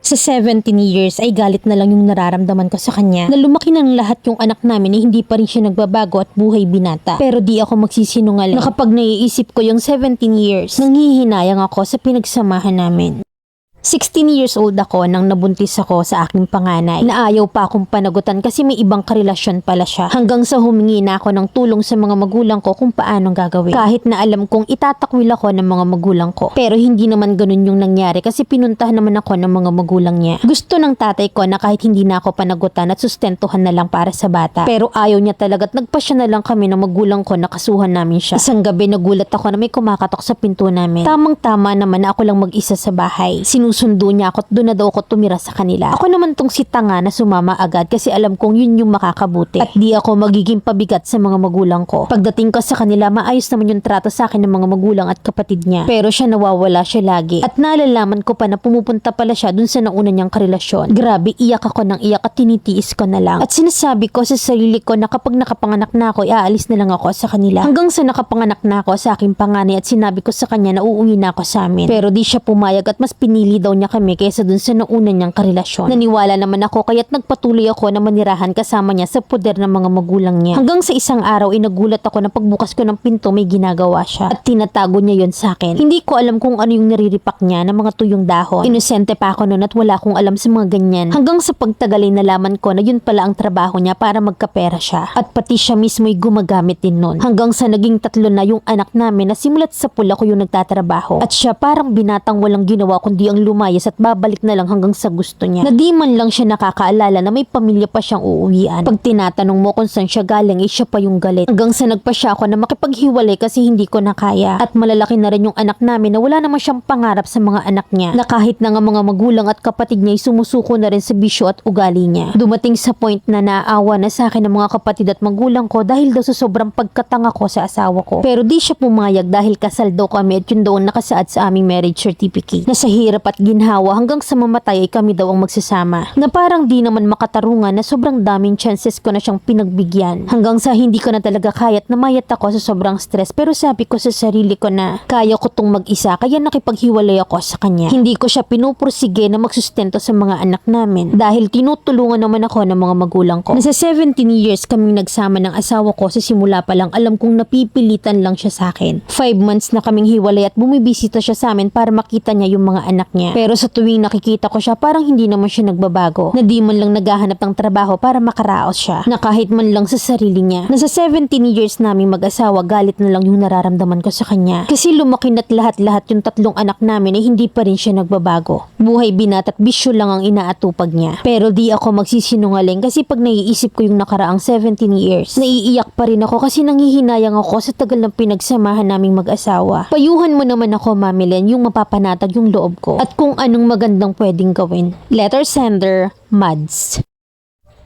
Sa 17 years ay galit na lang yung nararamdaman ko sa kanya na lumaki ng lahat yung anak namin eh hindi pa rin siya nagbabago at buhay binata. Pero di ako magsisinungaling na kapag naiisip ko yung 17 years, nanghihinayang ako sa pinagsamahan namin. 16 years old ako nang nabuntis ako sa aking panganay. Naayaw pa akong panagutan kasi may ibang karelasyon pala siya. Hanggang sa humingi na ako ng tulong sa mga magulang ko kung paanong gagawin. Kahit na alam kong itatakwil ako ng mga magulang ko. Pero hindi naman ganun yung nangyari kasi pinuntahan naman ako ng mga magulang niya. Gusto ng tatay ko na kahit hindi na ako panagutan at sustentuhan na lang para sa bata. Pero ayaw niya talaga at nagpasya na lang kami ng magulang ko na kasuhan namin siya. Isang gabi nagulat ako na may kumakatok sa pinto namin. Tamang-tama naman na ako lang mag-isa sa bahay. Sinusundo niya ako at doon na daw ako tumira sa kanila. Ako naman tong si tanga na sumama agad kasi alam kong yun yung makakabuti. At di ako magiging pabigat sa mga magulang ko. Pagdating ko sa kanila, maayos naman yung trato sa akin ng mga magulang at kapatid niya. Pero siya nawawala siya lagi. At nalalaman ko pa na pumupunta pala siya dun sa nauna niyang karelasyon. Grabe, iyak ako ng iyak at tinitiis ko na lang. At sinasabi ko sa sarili ko na kapag nakapanganak na ako, iaalis na lang ako sa kanila. Hanggang sa nakapanganak na ako sa aking panganay at sinabi ko sa kanya na uuwi na ako sa amin. Pero di siya pumayag at mas pinili daw niya kami kaysa dun sa nauna niyang karelasyon. Naniwala naman ako kaya't nagpatuloy ako na manirahan kasama niya sa poder ng mga magulang niya. Hanggang sa isang araw inagulat ako na pagbukas ko ng pinto may ginagawa siya at tinatago niya yon sa akin. Hindi ko alam kung ano yung nariripak niya ng mga tuyong dahon. Inosente pa ako noon at wala akong alam sa mga ganyan. Hanggang sa pagtagal ay nalaman ko na yun pala ang trabaho niya para magkapera siya. At pati siya mismo'y gumagamit din nun. Hanggang sa naging tatlo na yung anak namin na simulat sa pula ko yung nagtatrabaho. At siya parang binatang walang ginawa kundi ang lumayas at babalik na lang hanggang sa gusto niya. Na di man lang siya nakakaalala na may pamilya pa siyang uuwian. Pag tinatanong mo kung saan siya galing, eh siya pa yung galit. Hanggang sa nagpa siya ako na makipaghiwalay kasi hindi ko na kaya. At malalaki na rin yung anak namin na wala naman siyang pangarap sa mga anak niya. Na kahit na nga mga magulang at kapatid niya ay sumusuko na rin sa bisyo at ugali niya. Dumating sa point na naawa na sa akin ng mga kapatid at magulang ko dahil daw sa sobrang pagkatanga ko sa asawa ko. Pero di siya pumayag dahil kasal daw kami at yun daw nakasaad sa aming marriage certificate. Na sa hirap at ginhawa hanggang sa mamatay ay kami daw ang magsasama. Na parang di naman makatarungan na sobrang daming chances ko na siyang pinagbigyan. Hanggang sa hindi ko na talaga kaya at namayat ako sa sobrang stress pero sabi ko sa sarili ko na kaya ko tong mag-isa kaya nakipaghiwalay ako sa kanya. Hindi ko siya pinupursige na magsustento sa mga anak namin dahil tinutulungan naman ako ng mga magulang ko. Nasa 17 years kaming nagsama ng asawa ko sa simula pa lang alam kong napipilitan lang siya sa akin. 5 months na kaming hiwalay at bumibisita siya sa amin para makita niya yung mga anak niya. Pero sa tuwing nakikita ko siya parang hindi naman siya nagbabago. Na di man lang naghahanap ng trabaho para makaraos siya. Na kahit man lang sa sarili niya. Nasa 17 years naming mag-asawa galit na lang yung nararamdaman ko sa kanya. Kasi lumaki na't lahat-lahat yung tatlong anak namin ay hindi pa rin siya nagbabago. Buhay binat at bisyo lang ang inaatupag niya. Pero di ako magsisinungaling kasi pag naiisip ko yung nakaraang 17 years, naiiyak pa rin ako kasi nanghihinayang ako sa tagal ng pinagsamahan naming mag-asawa. Payuhan mo naman ako, Mami yung mapapanatag yung loob ko at kung anong magandang pwedeng gawin. Letter sender, Mads.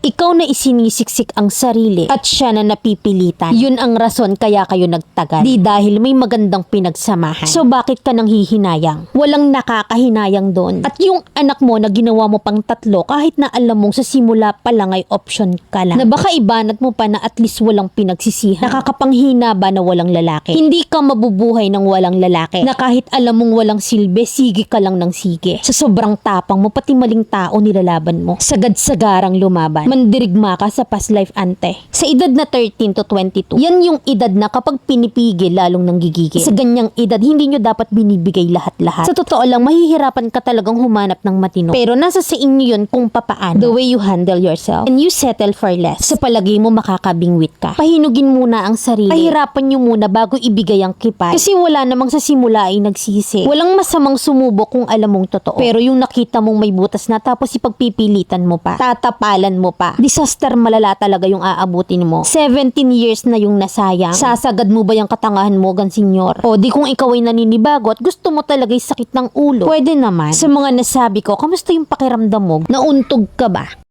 Ikaw na isinisiksik ang sarili at siya na napipilitan. Yun ang rason kaya kayo nagtagal. Di dahil may magandang pinagsamahan. So bakit ka nang hihinayang? Walang nakakahinayang doon. At yung anak mo na ginawa mo pang tatlo kahit na alam mong sa simula pa lang ay option ka lang. Na baka ibanat mo pa na at least walang pinagsisihan. Nakakapanghina ba na walang lalaki? Hindi ka mabubuhay ng walang lalaki. Na kahit alam mong walang silbi, sige ka lang ng sige. Sa sobrang tapang mo, pati maling tao nilalaban mo. Sagad-sagarang lumaban mandirigma ka sa past life ante. Sa edad na 13 to 22, yan yung edad na kapag pinipigil lalong nang gigigil. Sa ganyang edad, hindi nyo dapat binibigay lahat-lahat. Sa totoo lang, mahihirapan ka talagang humanap ng matino. Pero nasa sa inyo yun kung papaano. The way you handle yourself. And you settle for less. Sa palagay mo makakabingwit ka. Pahinugin muna ang sarili. Pahirapan nyo muna bago ibigay ang kipay. Kasi wala namang sa simula ay nagsisi. Walang masamang sumubok kung alam mong totoo. Pero yung nakita mong may butas na tapos ipagpipilitan mo pa. Tatapalan mo pa. Disaster malala talaga yung aabutin mo. 17 years na yung nasayang. Sasagad mo ba yung katangahan mo, gan senyor? O di kung ikaw ay naninibago at gusto mo talaga'y sakit ng ulo, pwede naman. Sa mga nasabi ko, kamusta yung pakiramdam mo? Nauntog ka ba?